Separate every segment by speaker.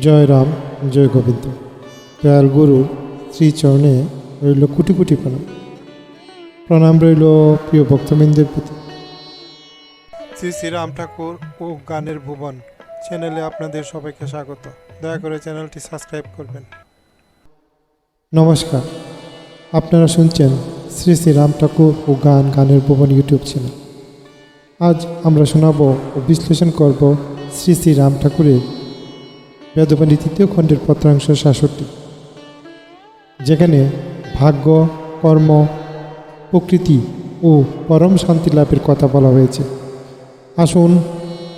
Speaker 1: জয় রাম জয় গোবিন্দ। দয়াল গুরুর শ্রীচরণে রইল কোটি কোটি প্রণাম। প্রণাম রইল প্রিয় ভক্তবৃন্দের প্রতি। শ্রী শ্রীরাম ঠাকুর ও গানের ভুবন চ্যানেলে আপনাদের সবাইকে স্বাগত। দয়া করে চ্যানেলটি সাবস্ক্রাইব করবেন। নমস্কার। আপনারা শুনছেন শ্রী শ্রী রাম ঠাকুর ও গান গানের ভুবন ইউটিউব চ্যানেল। আজ আমরা শোনাব ও বিশ্লেষণ করব শ্রী শ্রী রাম ঠাকুরের বেদবাণী তৃতীয় খণ্ডের পত্রাংশ সাতষট্টি। যেখানে ভাগ্য, কর্ম, প্রকৃতি ও পরম শান্তি লাভের কথা বলা হয়েছে। আসুন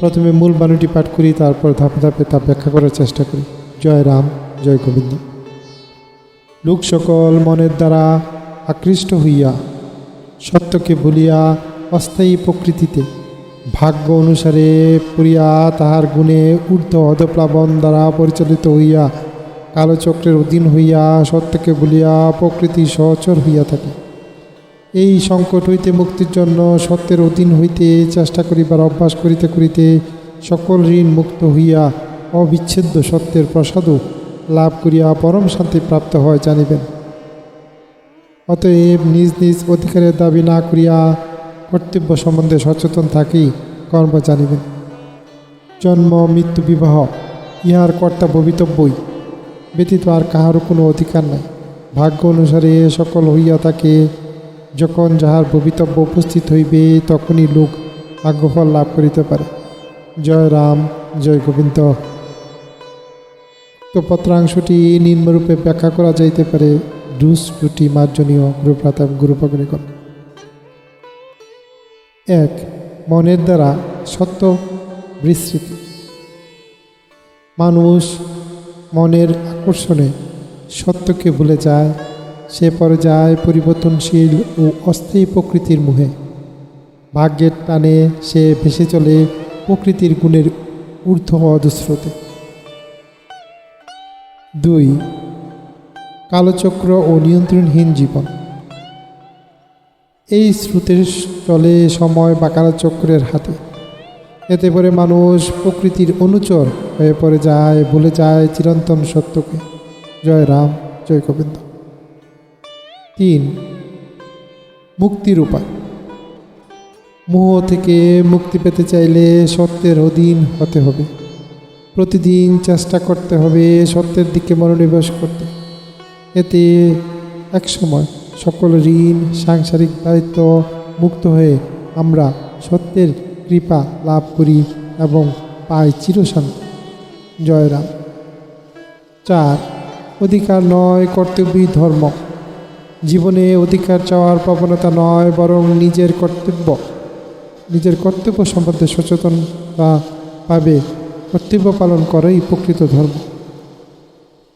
Speaker 1: প্রথমে মূল বাণীটি পাঠ করি, তারপর ধাপে ধাপে তা ব্যাখ্যা করার চেষ্টা করি। জয় রাম, জয় গোবিন্দ। লোক সকল মনের দ্বারা আকৃষ্ট হইয়া সত্যকে ভুলিয়া অস্থায়ী প্রকৃতিতে ভাগ্য অনুসারে পড়িয়া তাহার গুণে ঊর্ধ্ব অধপ্লাবন দ্বারা পরিচালিত হইয়া কালচক্রের অধীন হইয়া সত্যকে ভুলিয়া প্রকৃতি সচর হইয়া থাকে। এই সংকট হইতে মুক্তির জন্য সত্যের অধীন হইতে চেষ্টা করিবার অভ্যাস করিতে করিতে সকল ঋণ মুক্ত হইয়া অবিচ্ছেদ্য সত্যের প্রসাদও লাভ করিয়া পরম শান্তি প্রাপ্ত হয় জানিবেন। অতএব নিজ নিজ অধিকারের দাবি না করিয়া কর্তব্য সম্বন্ধে সচেতন থাকি, কর্ম জানিবেন। জন্ম, মৃত্যু, বিবাহ, ইহার কর্তা ভবিতব্যই। ব্যতীত আর কাহারও কোনো অধিকার নাই। ভাগ্য অনুসারে সকল হইয়া থাকে। যখন যাহার ভবিতব্য উপস্থিত হইবে, তখনই লোক ভাগ্যফল লাভ করিতে পারে। জয় রাম, জয় গোবিন্দ। তো পত্রাংশটি নিম্নরূপে ব্যাখ্যা করা যাইতে পারে। টুটি মার্জনীয় গুরুপ্রাত এবং গুরুপগ্নিকন এক মনের দ্বারা সত্য বিস্মৃতি মানুষ মনের আকর্ষণে সত্যকে ভুলে যায়, সে পরে যায় পরিবর্তনশীল ও অস্থায়ী প্রকৃতির মুহে। ভাগ্যের টানে সে ভেসে চলে প্রকৃতির গুণের ঊর্ধ্ব অধস্রোতে দুই, কালচক্র ও নিয়ন্ত্রণহীন জীবন। এই স্রোতের চলে সময় বা চক্রের হাতে। এতে করে মানুষ প্রকৃতির অনুচর হয়ে পড়ে যায়, ভুলে যায় চিরন্তন সত্যকে। জয় রাম, জয় গোবিন্দ। তিন, মুক্তির উপায়। মোহ থেকে মুক্তি পেতে চাইলে সত্যের অধীন হতে হবে। প্রতিদিন চেষ্টা করতে হবে সত্যের দিকে মনোনিবেশ করতে। এতে একসময় সকল ঋণ, সাংসারিক দায়িত্ব মুক্ত হয়ে আমরা সত্যের কৃপা লাভ করি এবং পাই চিরশান্তি। জয় রাম। চার, অধিকার নয় কর্তব্যই ধর্ম। জীবনে অধিকার চাওয়ার প্রবণতা নয়, বরং নিজের কর্তব্য। নিজের কর্তব্য সম্বন্ধে সচেতন বা ভাবে কর্তব্য পালন করাই প্রকৃত ধর্ম।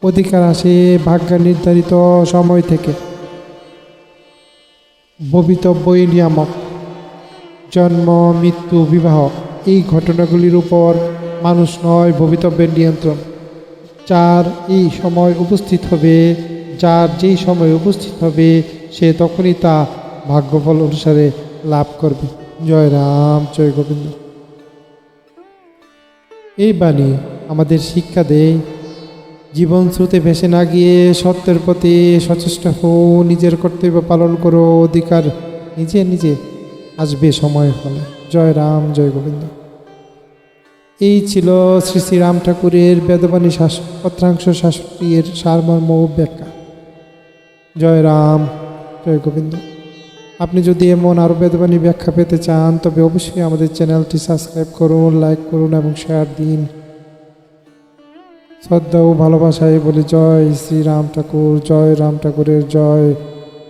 Speaker 1: অধিকার আসে ভাগ্য নির্ধারিত সময় থেকে। ভবিতব্যই নিয়ামক। জন্ম, মৃত্যু, বিবাহ, এই ঘটনাগুলির উপর মানুষ নয়, ভবিতব্যের নিয়ন্ত্রণ। যার এই সময় উপস্থিত হবে, যার যেই সময় উপস্থিত হবে, সে তখনই তা ভাগ্যফল অনুসারে লাভ করবে। জয় রাম, জয় গোবিন্দ। এই বাণী আমাদের শিক্ষা দেয় জীবন স্রোতে ভেসে না গিয়ে সত্যের প্রতি সচেষ্ট হও, নিজের কর্তব্য পালন করো, অধিকার নিজে নিজে আসবে সময় হলে। জয় রাম, জয় গোবিন্দ। এই ছিল শ্রী শ্রী রাম ঠাকুরের বেদবাণী শাস, পত্রাংশ শাসকের সারমর্ম ব্যাখ্যা। জয় রাম, জয় গোবিন্দ। আপনি যদি এমন আরও বেদবাণী ব্যাখ্যা পেতে চান, তবে অবশ্যই আমাদের চ্যানেলটি সাবস্ক্রাইব করুন, লাইক করুন এবং শেয়ার দিন। শ্রদ্ধা ও ভালোবাসায় বলি জয় শ্রী রাম ঠাকুর, জয় রাম ঠাকুরের জয়।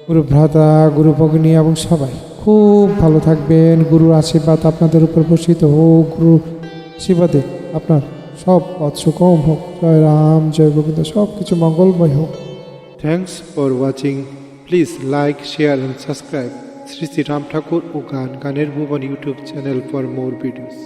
Speaker 1: গুরু ভ্রাতা গুরু ভগিনী এবং সবাই খুব ভালো থাকবেন। গুরুর আশীর্বাদ আপনাদের উপর বর্ষিত হোক। গুরু আশীর্বাদে আপনার সব পথ সুকম হোক। জয় রাম, জয় গোবিন্দ সব কিছু মঙ্গলময় হোক। Thanks for watching please like share and subscribe Shri Shri Ram Thakur ও গান, গানের ভুবন YouTube channel for more videos